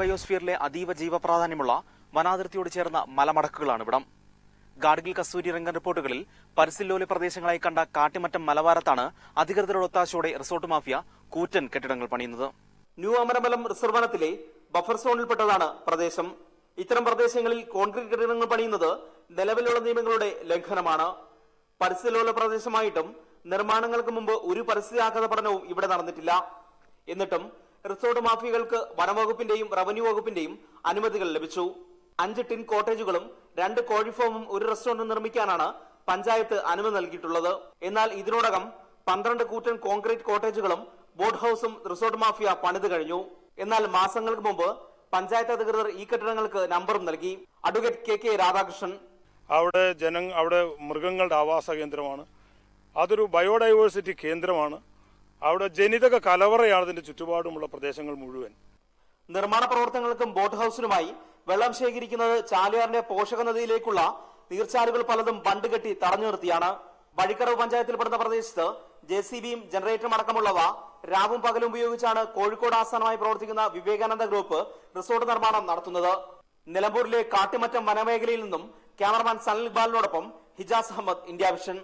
ബയോസ്ഫിയറിലെ അതീവ ജീവപ്രാധാന്യമുള്ള വനാതിർത്തിയോട് ചേർന്ന മലമടക്കുകളാണ് ഇവിടം. ഗാഡ്ഗിൽ കസ്തൂരി രംഗൻ റിപ്പോർട്ടുകളിൽ പരിസ്ഥിതിലോല പ്രദേശങ്ങളായി കണ്ട കാട്ടിമറ്റം മലവാരത്താണ് അധികൃതരുടെ ഒത്താശയോടെ റിസോർട്ട് മാഫിയ കൂറ്റൻ കെട്ടിടങ്ങൾ പണിയുന്നത്. ന്യൂ അമരമലം റിസർവ് വനത്തിലെ ബഫർ സോണിൽപ്പെട്ടതാണ് പ്രദേശം. ഇത്തരം പ്രദേശങ്ങളിൽ കോൺക്രീറ്റ് കെട്ടിടങ്ങൾ പണിയുന്നത് നിലവിലുള്ള നിയമങ്ങളുടെ ലംഘനമാണ്. പരിസ്ഥിതിലോല പ്രദേശമായിട്ടും നിർമ്മാണങ്ങൾക്ക് മുമ്പ് ഒരു പരിസ്ഥിതി ആഘാത പഠനവും ഇവിടെ നടന്നിട്ടില്ല. എന്നിട്ടും റിസോർട്ട് മാഫിയകൾക്ക് വനംവകുപ്പിന്റെയും റവന്യൂ വകുപ്പിന്റെയും അനുമതികൾ ലഭിച്ചു. അഞ്ച് ടിൻ കോട്ടേജുകളും രണ്ട് കോഴിഫോമും ഒരു റെസ്റ്റോറന്റും നിർമ്മിക്കാനാണ് പഞ്ചായത്ത് അനുമതി നൽകിയിട്ടുള്ളത്. എന്നാൽ ഇതിനോടകം പന്ത്രണ്ട് കൂറ്റൻ കോൺക്രീറ്റ് കോട്ടേജുകളും ബോട്ട് ഹൌസും റിസോർട്ട് മാഫിയ പണിത് കഴിഞ്ഞു. എന്നാൽ മാസങ്ങൾക്ക് മുമ്പ് പഞ്ചായത്ത് അധികൃതർ ഈ കെട്ടിടങ്ങൾക്ക് നമ്പറും നൽകി. Advocate K K Radhakrishnan. അവിടെ ജന അവിടെ മൃഗങ്ങളുടെ ആവാസ കേന്ദ്രമാണ്. അതൊരു ബയോഡൈവേഴ്സിറ്റി കേന്ദ്രമാണ്. അവിടെ ജനിതക കലവറയാണ് അതിന്റെ ചുറ്റുപാടുമുള്ള പ്രദേശങ്ങൾ മുഴുവൻ. നിർമ്മാണ പ്രവർത്തനങ്ങൾക്കും ബോട്ട് ഹൗസിനുമായി വെള്ളം ശേഖരിക്കുന്നത് ചാലിയാറിന്റെ പോഷക നദിയിലേക്കുള്ള നീർച്ചാലുകൾ പലതും ബണ്ട് കെട്ടി തടഞ്ഞു നിർത്തിയാണ്. വഴിക്കടവ് പഞ്ചായത്തിൽപ്പെടുന്ന പ്രദേശത്ത് ജെ സി ബിയും ജനറേറ്ററും അടക്കമുള്ളവ രാവും പകലും ഉപയോഗിച്ചാണ് കോഴിക്കോട് ആസ്ഥാനമായി പ്രവർത്തിക്കുന്ന വിവേകാനന്ദ ഗ്രൂപ്പ് റിസോർട്ട് നിർമ്മാണം നടത്തുന്നത്. നിലമ്പൂരിലെ കാട്ടുമറ്റം വനമേഖലയിൽ നിന്നും ക്യാമറമാൻ സനൽ ഇക്ബാലിനോടൊപ്പം ഹിജാസ് അഹമ്മദ് ഇന്ത്യ വിഷൻ.